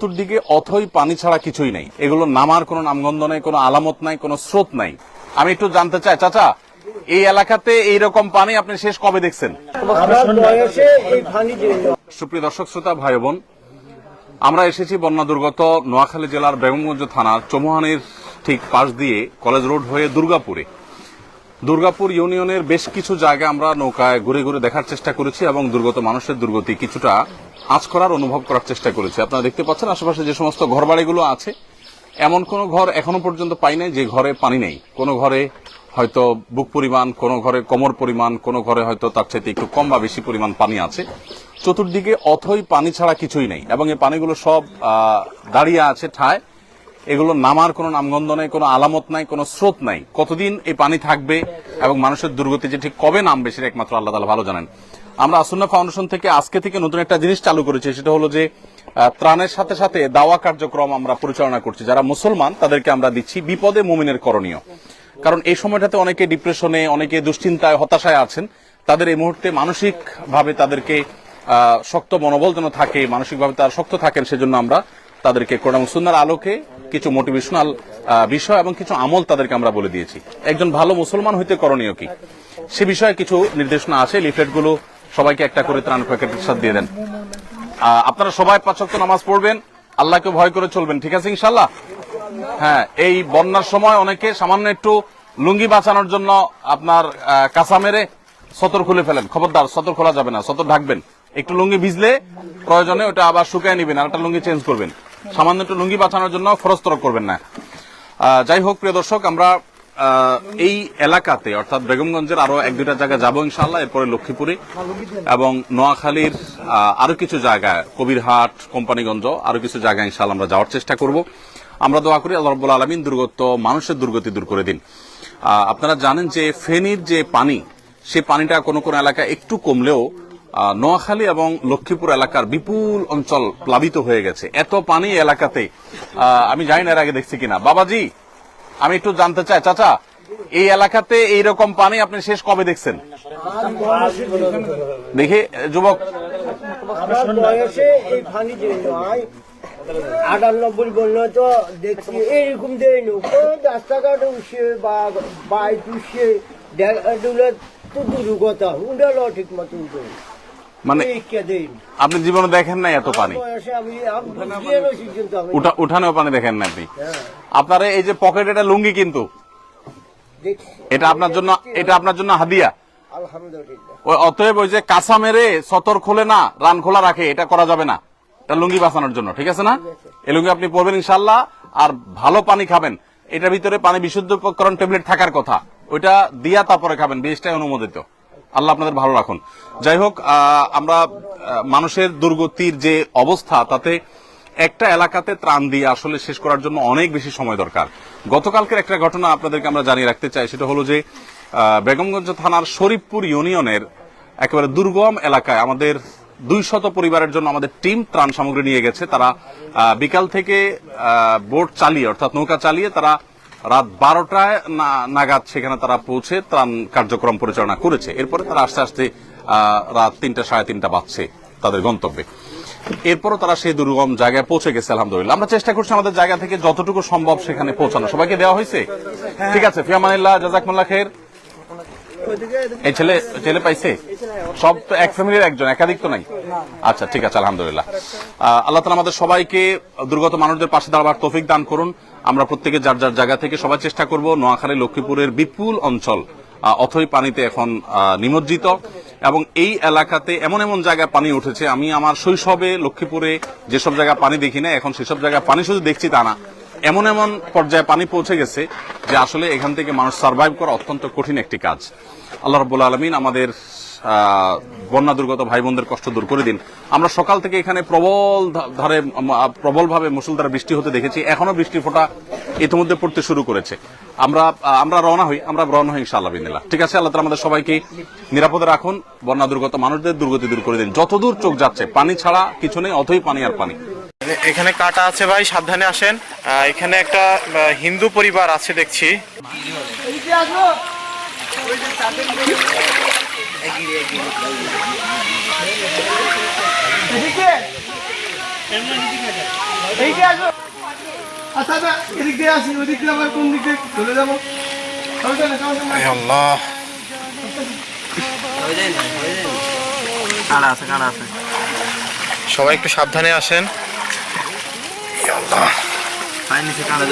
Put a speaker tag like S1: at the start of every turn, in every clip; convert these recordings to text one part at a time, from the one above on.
S1: চতুর্দিকে অথই পানি ছাড়া কিছুই নেই। এগুলো নামার কোনো নামগন্ধ নেই, কোনো আলামত নাই, কোনো স্রোত নাই। আমি একটু জানতে চাই, চাচা, এই এলাকাতে এইরকম পানি আপনি শেষ কবে দেখছেন?
S2: এই
S1: সুপ্রিয় দর্শক, শ্রোতা, ভাই বোন, আমরা এসেছি বন্যা দুর্গত নোয়াখালী জেলার বেগমগঞ্জ থানার চৌমুহানির ঠিক পাশ দিয়ে কলেজ রোড হয়ে দুর্গাপুরে। দুর্গাপুর ইউনিয়নের বেশ কিছু জায়গা আমরা নৌকায় ঘুরে ঘুরে দেখার চেষ্টা করেছি এবং দুর্গত মানুষের দুর্গতি কিছুটা আঁচ করার অনুভব করার চেষ্টা করেছি। আপনারা দেখতে পাচ্ছেন আশেপাশে যে সমস্ত ঘরবাড়িগুলো আছে, এমন কোনো ঘর এখনও পর্যন্ত পাই নাই যে ঘরে পানি নেই। কোনো ঘরে হয়তো বুক পরিমাণ, কোনো ঘরে কোমর পরিমাণ, কোনো ঘরে হয়তো তার চাইতে একটু কম বা বেশি পরিমাণ পানি আছে। চতুর্দিকে অথই পানি ছাড়া কিছুই নেই এবং এই পানিগুলো সব দাঁড়িয়ে আছে ঠায়। এগুলো নামার কোনো নামগন্ধ নেই, কোনো আলামত নাই, কোনো স্রোত নাই। কতদিন এই পানি থাকবে এবং মানুষের দুর্গতি যে ঠিক কবে নামবে সেটা একমাত্র আল্লাহ তালা ভালো জানেন। আমরা আসন্না ফাউন্ডেশন থেকে আজকে থেকে নতুন একটা জিনিস চালু করেছি, সেটা হলো যে ত্রাণের সাথে সাথে দাওয়া কার্যক্রম আমরা পরিচালনা করছি। যারা মুসলমান, তাদেরকে আমরা দিচ্ছি বিপদে মুমিনের করণীয়। কারণ এই সময়টাতে অনেকে ডিপ্রেশনে অনেকে দুশ্চিন্তায়, হতাশায় আছেন। তাদের এই মুহূর্তে মানসিক ভাবে তাদেরকে শক্ত মনোবল যেন থাকে, মানসিকভাবে তারা শক্ত থাকেন, সেজন্য আমরা তাদেরকে কোরআন সুন্নার আলোকে কিছু মোটিভেশনাল বিষয় এবং কিছু আমল তাদেরকে আমরা বলে দিয়েছি। একজন ভালো মুসলমান হইতে করণীয় কি? সে বিষয়ে কিছু নির্দেশনা আছে লিফলেটগুলো সবাইকে একটা করে ত্রাণ প্যাকেটের সাথে দিয়ে দেন। আপনারা সবাই পাঁচক্ত নামাজ পড়বেন আল্লাহকে ভয় করে চলবেন, ঠিক আছে ইনশাল্লাহ হ্যাঁ এই বন্যার সময় অনেকে সামান্য একটু লুঙ্গি বাঁচানোর জন্য আপনার কাঁচা মেরে সতর খুলে ফেলেন। খবরদার, সতর খোলা যাবে না, সতর ঢাকবেন। একটু লুঙ্গি ভিজলে প্রয়োজনে ওটা আবার শুকায় নিবেন আর একটা লুঙ্গি চেঞ্জ করবেন। সামান্য একটু লুঙ্গি বাঁচানোর জন্য খরচ তরক করবেন না। যাই হোক, প্রিয় দর্শক, আমরা এই এলাকাতে, অর্থাৎ বেগমগঞ্জের আরও এক দুইটা জায়গা যাব ইনশাল্লাহ এরপরে লক্ষ্মীপুরে এবং নোয়াখালীর আরও কিছু জায়গায়, কবিরহাট, কোম্পানিগঞ্জ, আরও কিছু জায়গায় ইনশাল্লাহ আমরা যাওয়ার চেষ্টা করব। আমরা দোয়া করি আল্লাহ রব্বুল আলমিন দুর্গত মানুষের দুর্গতি দূর করে দিন। আপনারা জানেন যে ফেনীর যে পানি, সে পানিটা কোনো কোনো এলাকা একটু কমলেও নোয়াখালী এবং লক্ষ্মীপুর এলাকার বিপুল অঞ্চল প্লাবিত হয়ে গেছে। এত পানি এলাকাতে আমি জানি না এর আগে দেখছি কিনা। বাবাজি! আমি একটু জানতে চাই, চাচা, এই এলাকাতে এইরকম পানি আপনি শেষ কবে দেখছেন? দেখি, যুবক।
S2: আটানব্বই বলল তো, দেখছি এইরকম দেয় রাস্তাঘাট উঠছে বা বাইক উঠছে এগুলো তো দূর কথা উঠল ঠিক মতো উঠে
S1: মানে আপনি জীবনে দেখেন নাই এত পানি।
S2: বয়সে আমি আমি বুঝিয়ে নছি কিন্তু আমি।
S1: উঠা উঠানেও পানি দেখেন না আপনি। আপনার এই যে পকেট এটা লুঙ্গি কিন্তু। এটা আপনার জন্য এটা আপনার জন্য হাদিয়া। ওই অতএব ওই যে কাঁচা মেরে সতর খোলে না রান খোলা রাখে এটা করা যাবে না। এটা লুঙ্গি বাঁচানোর জন্য ঠিক আছে না? এই লুঙ্গি আপনি পরবেন ইনশাল্লাহ আর ভালো পানি খাবেন। এটার ভিতরে পানি বিশুদ্ধকরণ ট্যাবলেট থাকার কথা। ওইটা দিয়া তারপরে খাবেন বেশটাই অনুমোদিত। আল্লাহ আপনাদের ভালো রাখুন। যাই হোক আমরা মানুষের দুর্গতির যে অবস্থা, তাতে একটা এলাকাতে ত্রাণ দিয়ে আসলে শেষ করার জন্য অনেক বেশি সময় দরকার। গতকালকের একটা ঘটনা আপনাদেরকে আমরা জানিয়ে রাখতে চাই, সেটা হলো যে বেগমগঞ্জ থানার শরীফপুর ইউনিয়নের একেবারে দুর্গম এলাকায় আমাদের দুই শত পরিবারের জন্য আমাদের টিম ত্রাণ সামগ্রী নিয়ে গেছে। তারা বিকাল থেকে বোট চালিয়ে, অর্থাৎ নৌকা চালিয়ে তারা রাত বারোটায় নাগাদ সেখানে তারা পৌঁছে ত্রাণ কার্যক্রম পরিচালনা করেছে। এরপরে তারা আস্তে আস্তে আহ, রাত তিনটা সাড়ে তিনটা বাজছে তাদের গন্তব্যে। এরপরও তারা সেই দুর্গম জায়গায় পৌঁছে গেছে আলহামদুলিল্লাহ। আমরা চেষ্টা করছি আমাদের জায়গা থেকে যতটুকু সম্ভব সেখানে পৌঁছানো। সবাইকে দেওয়া হয়েছে? ঠিক আছে ফিয়ামানিল্লাহ জাজাকমুল্লা খের। এই ছেলে ছেলে পাইছে? সব তো এক ফ্যামিলির একজন, একাধিক তো নাই? আচ্ছা ঠিক আছে, আলহামদুলিল্লাহ। আল্লাহ তালা আমাদের সবাইকে দুর্গত মানুষদের পাশে দাঁড়াবার তৌফিক দান করুন। আমরা প্রত্যেকে যার যার জায়গা থেকে সবাই চেষ্টা করব। নোয়াখালী, লক্ষ্মীপুরের বিপুল অঞ্চল অথই পানিতে এখন নিমজ্জিত। এবং এই এলাকাতে এমন এমন জায়গায় পানি উঠেছে। আমি আমার শৈশবে লক্ষ্মীপুরে যেসব জায়গায় পানি দেখি না এখন সেসব জায়গায় পানি শুধু দেখছি তা না। এমন এমন পর্যায়ে পানি পৌঁছে গেছে যে আসলে এখান থেকে মানুষ সার্ভাইভ করা অত্যন্ত কঠিন একটি কাজ। আল্লাহ রব্বুল আলমিন আমাদের বন্যা দুর্গত ভাই বোনদের কষ্ট দূর করে দিন। আমরা সকাল থেকে এখানে প্রবল ধারে প্রবল ভাবে মুসুলধারে বৃষ্টি হতে দেখেছি। এখনও বৃষ্টি ফোঁটা ইতিমধ্যে পড়তে শুরু করেছে। আমরা আমরা রওনা হই, আমরা রওনা হই ইনশাআল্লাহ বিদিনিল্লাহ। ঠিক আছে, আল্লাহ আমাদের সবাইকে নিরাপদে রাখুন বন্যা দুর্গত মানুষদের দুর্গতি দূর করে দিন। যতদূর চোখ যাচ্ছে, পানি ছাড়া কিছু নেই, অথই পানি আর পানি।
S3: এখানে কাটা আছে ভাই সাবধানে আসেন। এখানে একটা হিন্দু পরিবার আছে দেখছি।
S4: আচ্ছা আচ্ছা এদিক দিয়ে আসি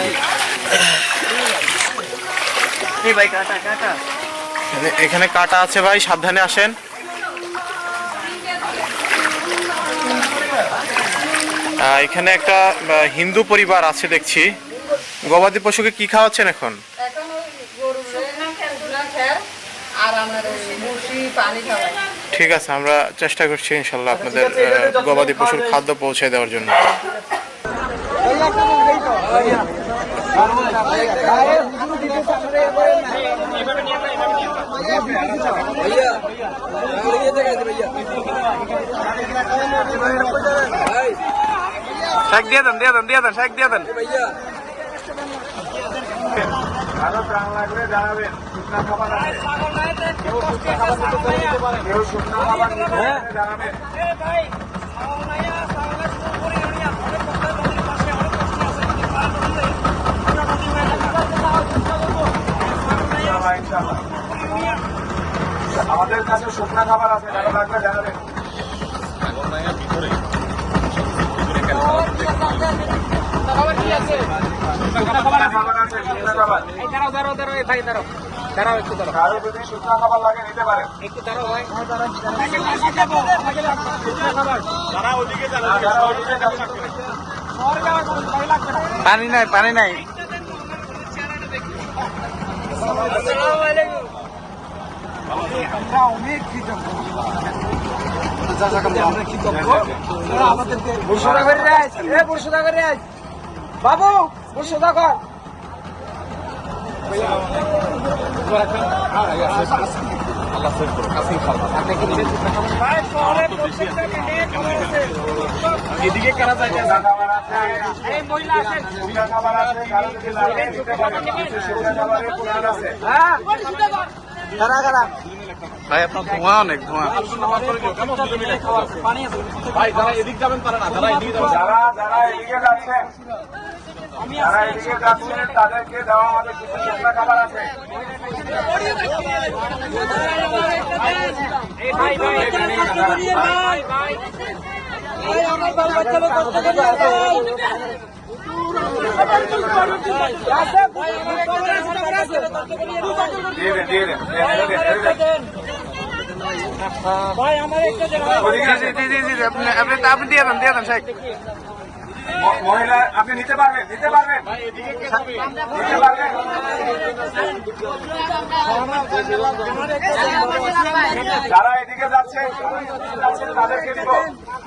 S3: এই। এখানে- এখানে কাটা আছে ভাই সাবধানে আসেন। এখানে একটা হিন্দু পরিবার আছে দেখছি। গবাদি পশুকে কি খাওয়াচ্ছেন এখন? ঠিক আছে আমরা চেষ্টা করছি ইনশাল্লাহ আপনাদের গবাদি পশুর খাদ্য পৌঁছে দেওয়ার জন্য। শেখ দিয়ে দেন দিয়ে দেন দিয়ে দেন শেখ দিয়ে দেন
S1: আমাদের কাছে শুকনা খাবার আছে যারা লাগবে জানাবেন শুকনা খাবার আছে শুকনা খাবার কারও যদি শুকনা খাবার লাগে নিতে পারেন যারা ওদিকে যাচ্ছে
S3: পানি নাই পানি নাই।
S4: বাবু বসে থাকো
S1: শুকনা খাবার আছে শুকনা খাবার আছে কারও যদি লাগে নিতে পারেন শুকনা খাবারের পুরান আছে
S3: ভাই আপনার ধোঁয়া অনেক ধোঁয়া
S1: যারা যারা এদিকে যাচ্ছেন যারা এদিকে যাচ্ছেন তাদেরকে দেওয়া হবে কিছু খাবার আছে
S3: আপনি দিয়ে দেন দিয়ে দেন। শেখ
S1: মহিলা, আপনি নিতে পারবেন নিতে পারবেন। নিতে পারবেন। যারা এদিকে যাচ্ছে তাদেরকে দিব।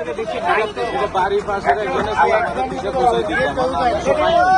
S1: না, চিল্লাইন